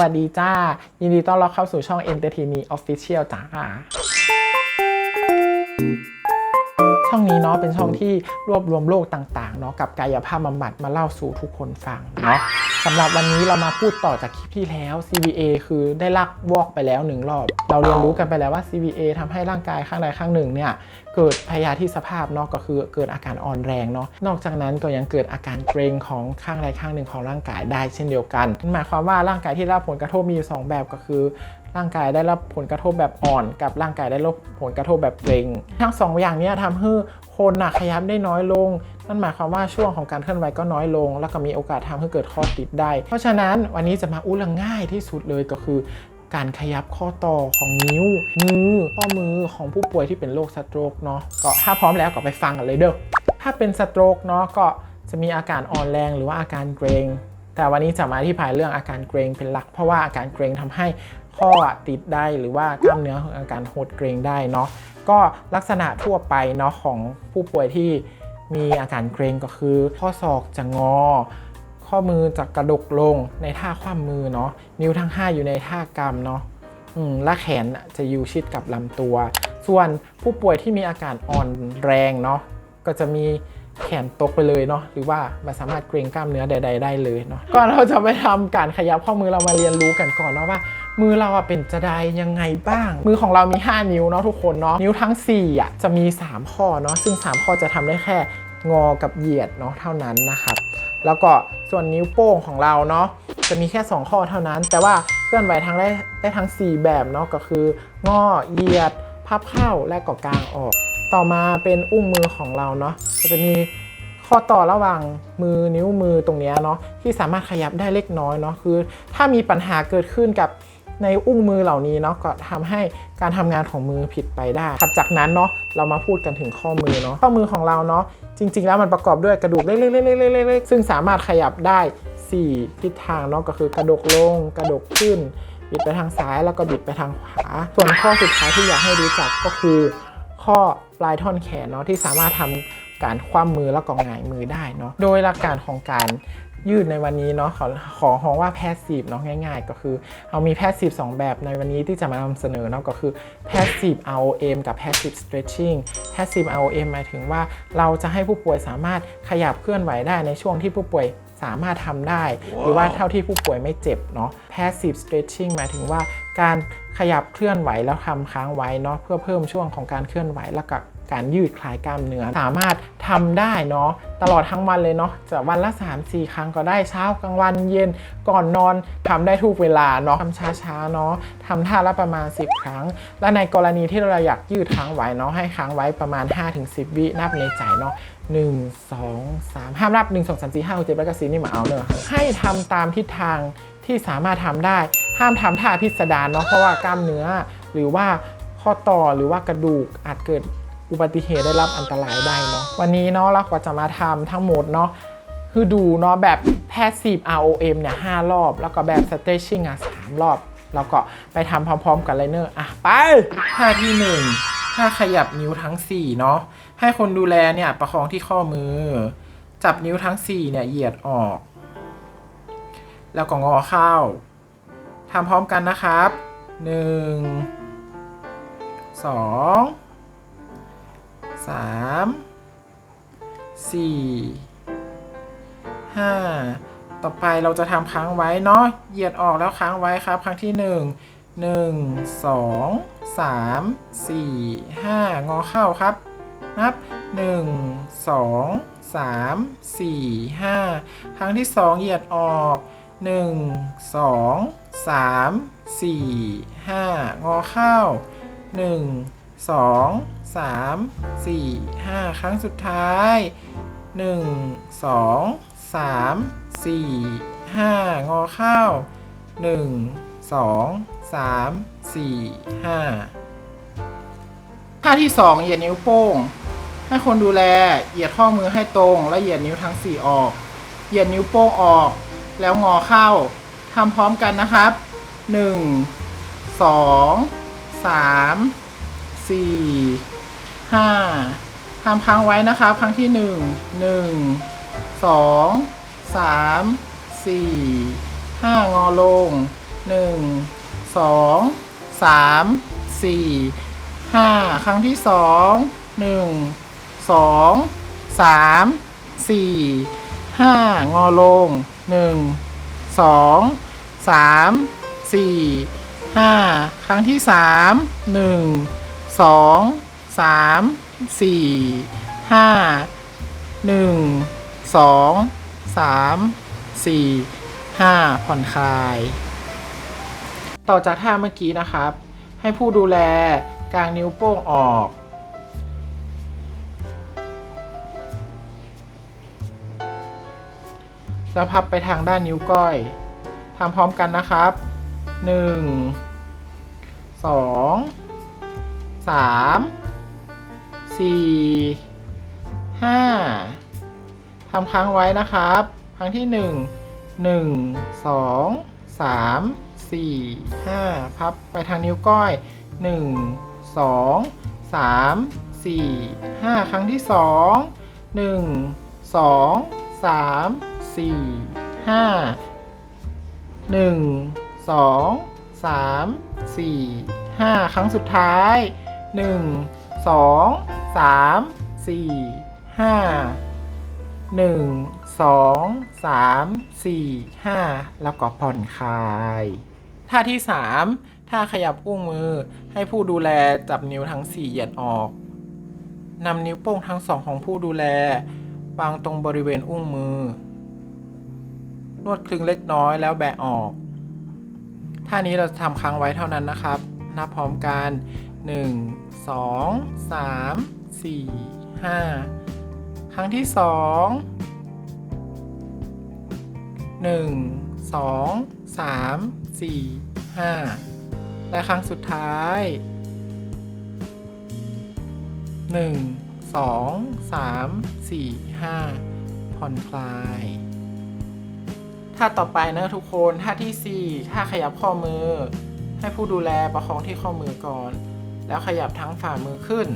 วัสดีจ้า ยินดีต้อนรับเข้าสู่ช่อง Entertainment Official จ้า องนี้เนาะเป็นช่องที่รวบรวมโลกต่างๆเนาะกับกายภาพบำบัดมาเล่าสู่ทุกคนฟังเนาะสำหรับวันนี้เรามาพูดต่อจากคลิปที่แล้ว CVA คือได้ลักวอกไปแล้วหนึ่งรอบ เราเรียนรู้กันไปแล้วว่า CVA ทำให้ร่างกายข้างใดข้างหนึ่งเนี่ยเกิดพยาธิสภาพเนาะก็คือเกิดอาการอ่อนแรงเนาะนอกจากนั้นก็ยังเกิดอาการเกร็งของข้างใดข้างหนึ่งของร่างกายได้เช่นเดียวกันนั่นหมายความว่าร่างกายที่ได้รับผลกระทบมีอยู่สองแบบก็คือ ร่างกายได้รับผลกระทบแบบอ่อน กับร่างกายได้รับผลกระทบแบบเกร็งทั้งสองอย่างนี้ยทำให้คนนะขยับได้น้อยลง นั่นหมายความว่าช่วงของการเคลื่อนไหวก็น้อยลง แล้วก็มีโอกาสทำให้เกิดข้อติดได้ เพราะฉะนั้นวันนี้จะมาอู้เรื่องง่ายที่สุดเลยก็คือการขยับข้อต่อของนิ้ว มือ ข้อมือของผู้ป่วยที่เป็นโรคสโตรกเนาะ ก็ถ้าพร้อมแล้วก็ไปฟังกันเลยเด้อ ถ้าเป็นสโตรกเนาะก็จะมีอาการอ่อนแรงหรือว่าอาการเกรง แต่วันนี้จะมาอธิบายเรื่องอาการเกรงเป็นหลัก เพราะว่าอาการเกรงทำให้ข้อติดได้หรือว่ากล้ามเนื้ออาการหดเกรงได้เนาะก็ลักษณะทั่วไปเนาะของผู้ป่วยที่มีอาการเกรงก็คือ ข้อศอกจะงอ ข้อมือจะกระดกลงในท่าคว่ำมือเนาะนิ้วทั้ง 5 อยู่ในท่ากำเนาะและแขนจะอยู่ชิดกับลำตัว ส่วนผู้ป่วยที่มีอาการอ่อนแรงเนาะก็จะมี แขนตกไปเลยเนาะหรือว่าไม่สามารถเกรงกล้ามเนื้อใด ๆ ได้เลยเนาะก่อนเราจะไปทำการขยับข้อมือเรามาเรียนรู้กันก่อนเนาะว่า มือเราอะเป็นจะได้ยังไงบ้าง มือของเรามี 5 นิ้วเนาะทุกคนเนาะนิ้วทั้ง4อะจะมี 3 ข้อเนาะซึ่ง 3 ข้อจะทำได้แค่งอกับเหยียดเนาะเท่านั้นนะครับแล้วก็ส่วนนิ้วโป้งของเราเนาะจะมีแค่ 2 ข้อเท่านั้น แต่ว่าเคลื่อนไหวทั้งได้ได้ทั้ง 4 แบบเนาะก็คืองอเหยียดพับเข้าและก็กางออก ต่อมาเป็นอุ้งมือของเราเนาะจะมีข้อต่อระหว่างมือนิ้วมือตรงนี้เนาะที่สามารถขยับได้เล็กน้อยเนาะคือ ถ้ามีปัญหาเกิดขึ้นกับในอุ้งมือเหล่านี้เนาะก็ทำให้การทำงานของมือผิดไปได้ถัดจากนั้นเนาะเรามาพูดกันถึงข้อมือเนาะข้อมือของเราเนาะจริง ๆ แล้วมันประกอบด้วยกระดูกเล็กๆๆๆๆซึ่งสามารถขยับได้ 4 ทิศทางเนาะก็คือกระดกลง กระดกขึ้น บิดไปทางซ้ายแล้วก็บิดไปทางขวา ส่วนข้อสุดท้ายที่อยากให้รู้จักก็คือ ข้อ ปลายท่อนแขนเนาะที่สามารถทำการคว่ำมือแล้วก็หงายมือได้เนาะโดยหลักการของการยืดในวันนี้เนาะขอขอของว่าแพสซีฟเนาะง่าย ๆ ก็คือเอามีแพสซีฟ2แบบในวันนี้ที่จะมานำเสนอเนาะก็คือแพสซีฟ ROM กับแพสซีฟ stretching แพสซีฟ ROM หมายถึงว่าเราจะให้ผู้ป่วยสามารถขยับเคลื่อนไหวได้ในช่วงที่ผู้ป่วยสามารถทำได้ หรือว่าเท่าที่ผู้ป่วยไม่เจ็บเนาะ passive stretching หมายถึงว่า การขยับเคลื่อนไหวแล้วทำค้างไว้เนาะเพื่อเพิ่มช่วงของการเคลื่อนไหวแล้วก็การยืดคลายกล้ามเนื้อสามารถทำได้เนาะตลอดทั้งวันเลยเนาะจะวันละ 3-4 ครั้งก็ได้เช้ากลางวันเย็นก่อนนอนทำได้ทุกเวลาเนาะทำช้าๆเนาะทำท่าละประมาณ 10 ครั้ง และในกรณีที่เราอยากยืดค้างไว้เนาะให้ค้างไว้ประมาณ 5-10 วินับในใจเนาะ1 2 3ห้ามนับ1 2 3 4 5 6 7 8 9 10นี่มาเอาเนอะให้ทำตามทิศทางที่สามารถทำได้ ห้ามทำท่าพิสดารเนาะเพราะว่ากล้ามเนื้อ หรือว่าข้อต่อหรือว่ากระดูกอาจเกิดอุบัติเหตุได้รับอันตรายได้เนาะวันนี้เนาะเราก็จะมาทำทั้งหมดเนาะคือดูเนาะแบบ passive ROM เนี่ย5รอบ แล้วก็แบบ stretching อะ3รอบ แล้วก็ไปทำพร้อมๆ กันเลยเนอะอะไปท่าที่1ถ้าขยับนิ้วทั้ง4เนาะให้คนดูแลเนี่ยประคองที่ข้อมือ จับนิ้วทั้ง4เนี่ยเหยียดออก แล้วก็งอเข้า ทำพร้อมกันนะครับ 1 2 3 4 5 ต่อไปเราจะทำค้างไว้เนาะ เหยียดออกแล้วค้างไว้ครับ ครั้งที่ 1 1 2 3 4 5 งอเข้าครับ นับ 1 2 3 4 5 ครั้งที่ 2 เหยียดออก 1 2 3 4 5 งอเข้า 1 2 3 4 5 ครั้งสุดท้าย 1 2 3 4 5 งอเข้า 1 2 3 4 5 ท่าที่ 2 เหยียดนิ้วโป้ง ให้คนดูแล เหยียดข้อมือให้ตรง และเหยียดนิ้วทั้ง 4 ออก เหยียดนิ้วโป้งออก แล้วงอเข้าทำพร้อมกันนะครับ 1 2 3 4 5ทำครั้งไว้นะครับ ครั้งที่ 1 1 2 3 4 5 งอลงหนึ่งสองสามสี่ห้าครั้งที่สองหนึ่งสองสามสี่ ห้างอลงหนึ่งสองสามสี่ห้าครั้งที่สามหนึ่งสองสามสี่ห้าหนึ่งสองสามสี่ห้าผ่อนคลาย ต่อจากท่าเมื่อกี้นะครับ ให้ผู้ดูแลกางนิ้วโป้งออก แล้วพับไปทางด้านนิ้วก้อยทำพร้อมกันนะครับหนึ่งสองสามสี่ห้าทำค้างไว้นะครับ ครั้งที่หนึ่งหนึ่งสองสามสี่ห้าพับไปทางนิ้วก้อยหนึ่งสองสามสี่ห้าครั้งที่สองหนึ่ง สี่ห้าหนึ่งสองสามสี่ห้าครั้งสุดท้ายหนึ่งสองสามสี่ห้าหนึ่งสองสามสี่ห้าแล้วก็ผ่อนคลายท่าที่สามท่าขยับอุ้งมือให้ผู้ดูแลจับนิ้วทั้งสี่เหยียดออกนำนิ้วโป้งทั้งสองของผู้ดูแลวางตรงบริเวณอุ้งมือ นวดคลึงเล็กน้อยแล้วแบะออก ท่านี้เราจะทำค้างไว้เท่านั้นนะครับ นับพร้อมกัน 1 2 3 4 5 ครั้งที่ 2 1 2 3 4 5 และครั้งสุดท้าย 1 2 3 4 5 ผ่อนคลาย ท่าต่อไปนะทุกคนท่าที่ 4 ท่าขยับข้อมือ ให้ผู้ดูแลประคองที่ข้อมือก่อน แล้วขยับทั้งฝ่ามือขึ้น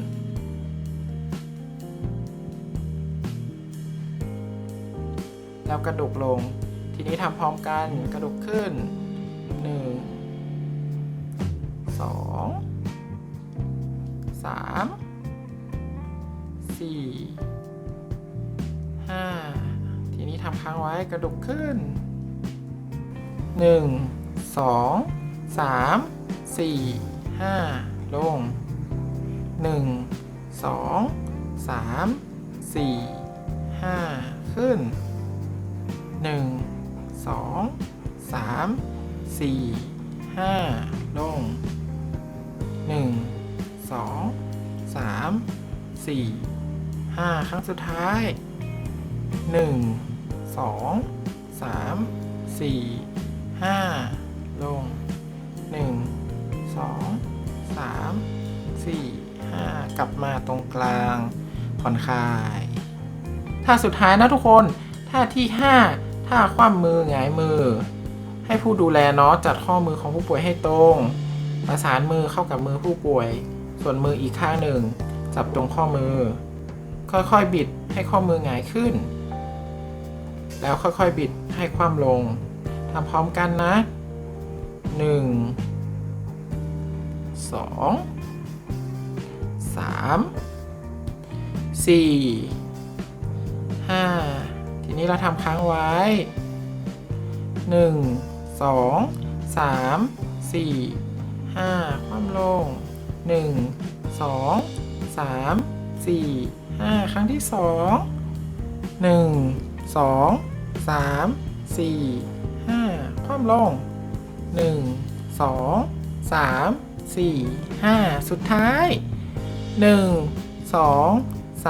แล้วกระดกลง ทีนี้ทำพร้อมกันกระดกขึ้น 1 2 3 4 5ทีนี้ทำค้างไว้กระดกขึ้น 1 2 3 4 5 ลง 1 2 3 4 5 ขึ้น 1 2 3 4 5 ลง 1 2 3 4 5 ครั้งสุดท้าย 1 2 3 4 5 ลง 1 2 3 4 5 กลับมาตรงกลาง ผ่อนคลายท่าสุดท้ายนะทุกคนท่าที่ 5 ท่าคว่ำมือหงายมือ ให้ผู้ดูแลเนาะจัดข้อมือของผู้ป่วยให้ตรง ประสานมือเข้ากับมือผู้ป่วย ส่วนมืออีกข้างหนึ่ง จับตรงข้อมือ ค่อยๆบิดให้ข้อมือหงายขึ้น แล้วค่อยๆบิดให้คว่ำลง ทำพร้อมกันนะ 1 2 3 4 5 ทีนี้เราทำค้างไว้ 1 2 3 4 5 คว่ำลง 1 2 3 4 5 ครั้งที่ 2 1 2 3 4 5คว่ำลง 1 2 3 4 5 สุดท้าย 1 2 3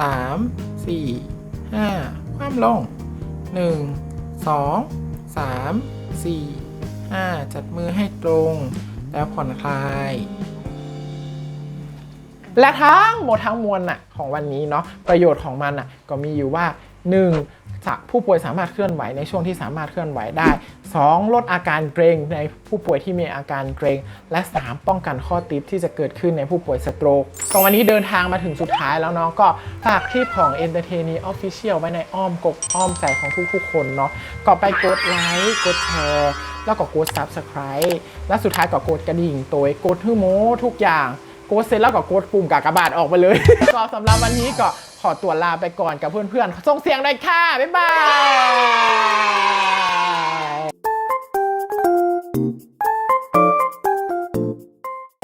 4 5 คว่ำลง 1 2 3 4 5 จัดมือให้ตรง แล้วผ่อนคลาย และทั้งหมดทั้งมวลน่ะของวันนี้เนาะประโยชน์ของมันน่ะก็มีอยู่ว่า 1. ผู้ป่วยสามารถเคลื่อนไหวในช่วงที่สามารถเคลื่อนไหวได้ 2. ลดอาการเกรงในผู้ป่วยที่มีอาการเกรง และ 3. ป้องกันข้อติดที่จะเกิดขึ้นในผู้ป่วยสโตรกตอนวันนี้เดินทางมาถึงสุดท้ายแล้วเนาะก็ฝากคลิปของ Entertain Official ไว้ในอ้อมกกอ้อมใจของทุกๆคนเนาะก็ไปกดไลค์กดแชร์แล้วก็กด Subscribe และสุดท้ายก็กดกระดิ่งตัวกดฮือโมทุกอย่างกดเสร็จแล้วก็กดปุ่มกากบาทออกไปเลย ก็สำหรับวันนี้ก็ ขอตัวลาไปก่อนกับเพื่อนๆ ส่งเสียงเลยค่ะ บ๊ายบาย